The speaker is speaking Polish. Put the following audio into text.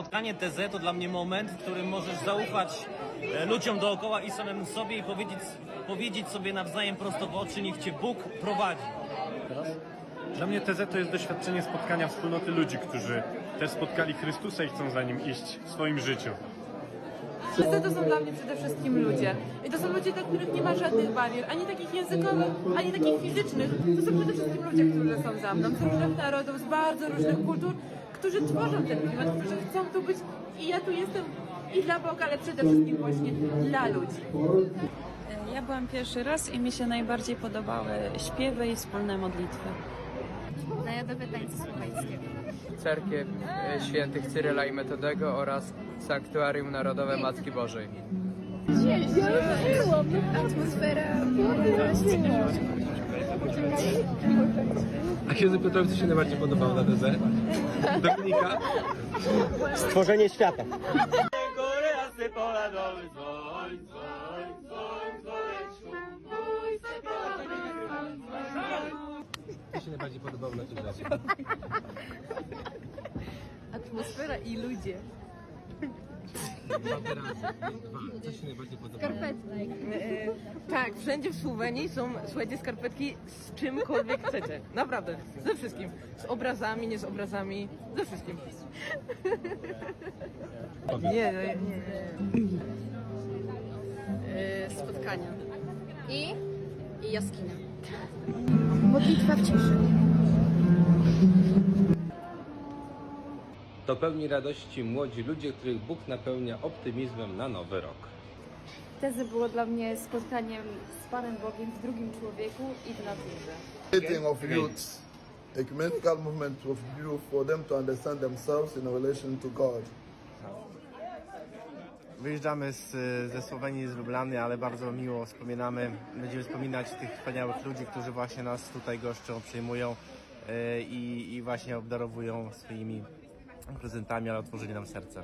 spotkanie TZ to dla mnie moment, w którym możesz zaufać e, ludziom dookoła i samemu sobie i powiedzieć, powiedzieć sobie nawzajem prosto w oczy, niech Cię Bóg prowadzi. Dla mnie TZ to jest doświadczenie spotkania wspólnoty ludzi, którzy też spotkali Chrystusa i chcą za Nim iść w swoim życiu. Wszyscy to są dla mnie przede wszystkim ludzie. I to są ludzie, dla których nie ma żadnych barier, ani takich językowych, ani takich fizycznych. To są przede wszystkim ludzie, którzy są za mną, z różnych narodów, z bardzo różnych kultur, którzy tworzą ten klimat, którzy chcą tu być i ja tu jestem i dla Boga, ale przede wszystkim właśnie dla ludzi. Ja byłam pierwszy raz i mi się najbardziej podobały śpiewy i wspólne modlitwy. Narodowe tańce słoweńskie. Cerkiew e, Świętych Cyryla i Metodego oraz Sanktuarium Narodowe Matki Bożej. Atmosfera A księdzu Piotrowi co się najbardziej podobało na TZ? Dominika? Stworzenie świata. Co się najbardziej podobało na tym razie? Atmosfera i ludzie. Dwa wyrazy. Dwa. Co się najbardziej podobało? Tak, wszędzie w Słowenii są, słuchajcie, skarpetki z czymkolwiek chcecie. Naprawdę, ze wszystkim. Z obrazami, nie z obrazami, ze wszystkim. Nie, nie, nie. Yy, spotkania. I? I jaskinia. Modlitwa w ciszy. To pełni radości młodzi ludzie, których Bóg napełnia optymizmem na nowy rok. Tezy było dla mnie spotkaniem z Panem Bogiem w drugim człowieku i w naturze. meeting of youths, ecumenical movement of youth for them to understand themselves in relation to God. Wyjeżdżamy z, ze Słowenii, z Lublany, ale bardzo miło wspominamy. Będziemy wspominać tych wspaniałych ludzi, którzy właśnie nas tutaj goszczą, przyjmują e, i, i właśnie obdarowują swoimi prezentami, ale otworzyli nam serce.